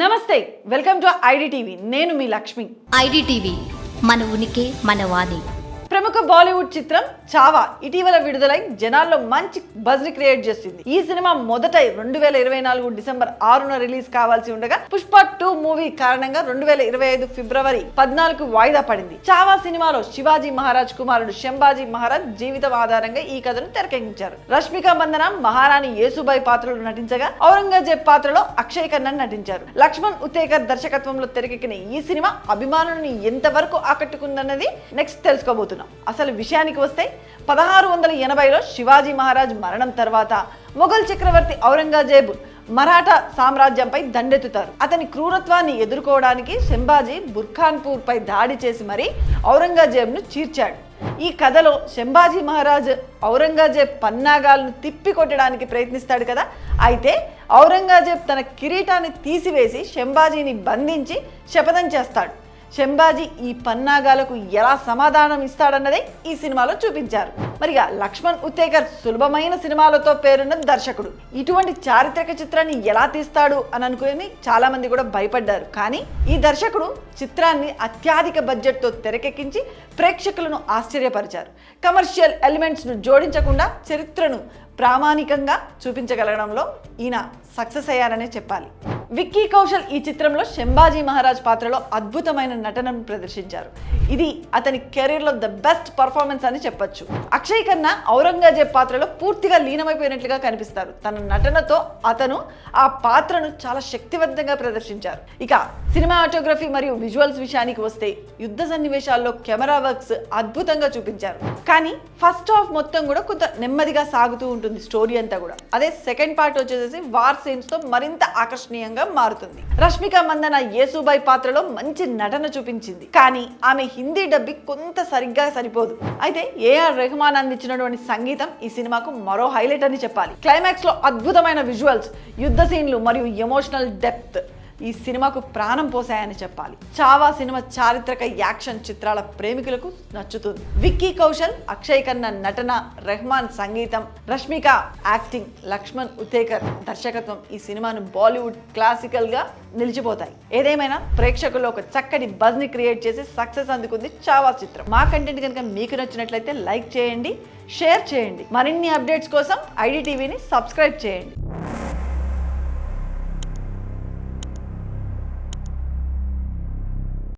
నమస్తే welcome to ID TV నేను మీ Lakshmi. IDTV మన ఉనికి మన వాణి. ప్రముఖ బాలీవుడ్ చిత్రం చావా ఇటీవల విడుదలై జనాల్లో మంచి బజ్ని క్రియేట్ చేసింది. ఈ సినిమా మొదట రెండు వేల ఇరవై నాలుగు డిసెంబర్ ఆరున రిలీజ్ కావాల్సి ఉండగా పుష్ప టూ మూవీ కారణంగా రెండు వేల ఇరవై ఐదు ఫిబ్రవరి పద్నాలుగు వాయిదా పడింది. చావా సినిమాలో శివాజీ మహారాజ్ కుమారుడు శంభాజీ మహారాజ్ జీవితం ఆధారంగా ఈ కథను తెరకెక్కించారు. రష్మిక మందన మహారాణి యేసుబాయి పాత్రలో నటించగా ఔరంగజేబ్ పాత్రలో అక్షయ్ కన్నన్ నటించారు. లక్ష్మణ్ ఉత్తేకర్ దర్శకత్వంలో తెరకెక్కిన ఈ సినిమా అభిమానులను ఎంతవరకు ఆకట్టుకుందన్నది నెక్స్ట్ తెలుసుకోబోతున్నాం. అసలు విషయానికి వస్తే పదహారు వందల ఎనభైలో శివాజీ మహారాజ్ మరణం తర్వాత మొఘల్ చక్రవర్తి ఔరంగజేబ్ మరాఠా సామ్రాజ్యంపై దండెత్తుతారు. అతని క్రూరత్వాన్ని ఎదుర్కోవడానికి శంభాజీ బుర్ఖాన్పూర్ పై దాడి చేసి మరీ ఔరంగజేబ్ను చీర్చాడు. ఈ కథలో శంభాజీ మహారాజ్ ఔరంగజేబ్ పన్నాగాలను తిప్పి కొట్టడానికి ప్రయత్నిస్తాడు కదా? అయితే ఔరంగజేబ్ తన కిరీటాన్ని తీసివేసి శంభాజీని బంధించి శపథం చేస్తాడు. శంభాజీ ఈ పన్నాగాలకు ఎలా సమాధానం ఇస్తాడన్నదే ఈ సినిమాలో చూపించారు. మరిగా లక్ష్మణ్ ఉత్తేకర్ సులభమైన సినిమాలతో పేరున్న దర్శకుడు. ఇటువంటి చారిత్రక చిత్రాన్ని ఎలా తీస్తాడు అని అనుకుని చాలా మంది కూడా భయపడ్డారు. కానీ ఈ దర్శకుడు చిత్రాన్ని అత్యధిక బడ్జెట్తో తెరకెక్కించి ప్రేక్షకులను ఆశ్చర్యపరిచారు. కమర్షియల్ ఎలిమెంట్స్ను జోడించకుండా చరిత్రను ప్రామాణికంగా చూపించగలగడంలో ఈయన సక్సెస్ అయ్యారనే చెప్పాలి. విక్కీ కౌశల్ ఈ చిత్రంలో శంభాజీ మహారాజ్ పాత్రలో అద్భుతమైన నటనను ప్రదర్శించారు. ఇది అతని కెరీర్లో ద బెస్ట్ పర్ఫార్మెన్స్ అని చెప్పొచ్చు. అక్షయ్ కన్నా ఔరంగజేబ్ పాత్రలో పూర్తిగా లీనమైపోయినట్లుగా కనిపిస్తారు. తన నటనతో అతను ఆ పాత్రను చాలా శక్తివంతంగా ప్రదర్శించారు. ఇక సినిమాటోగ్రఫీ మరియు విజువల్స్ విషయానికి వస్తే యుద్ధ సన్నివేశాల్లో కెమెరా వర్క్స్ అద్భుతంగా చూపించారు. కానీ ఫస్ట్ హాఫ్ మొత్తం కూడా కొంత నెమ్మదిగా సాగుతూ ఉంటుంది స్టోరీ అంతా కూడా. అదే సెకండ్ పార్ట్ వచ్చేసి వార్ సీన్స్తో మరింత ఆకర్షణీయంగా మారుతుంది. రష్మిక మందన యేసుబాయ్ పాత్రలో మంచి నటన చూపించింది. కానీ ఆమె హిందీ డబ్బి కొంత సరిగ్గా సరిపోదు. అయితే ఏఆర్ రెహమాన్ అందించినటువంటి సంగీతం ఈ సినిమాకు మరో హైలైట్ అని చెప్పాలి. క్లైమాక్స్లో అద్భుతమైన విజువల్స్ యుద్ధ సీన్లు మరియు ఎమోషనల్ డెప్త్. ఈ సినిమాకు ప్రాణం పోసాయని చెప్పాలి. చావా సినిమా చారిత్రక యాక్షన్ చిత్రాల ప్రేమికులకు నచ్చుతుంది. విక్కీ కౌశల్ అక్షయ్ కన్న నటన రెహమాన్ సంగీతం రష్మిక యాక్టింగ్ లక్ష్మణ్ ఉతేకర్ దర్శకత్వం ఈ సినిమాను బాలీవుడ్ క్లాసికల్గా నిలిచిపోతాయి. ఏదేమైనా ప్రేక్షకుల్లో ఒక చక్కటి బజ్ని క్రియేట్ చేసి సక్సెస్ అందుకుంది చావా చిత్రం. మా కంటెంట్ కనుక మీకు నచ్చినట్లయితే లైక్ చేయండి షేర్ చేయండి. మరిన్ని అప్డేట్స్ కోసం ఐడి టీవీని సబ్స్క్రైబ్ చేయండి.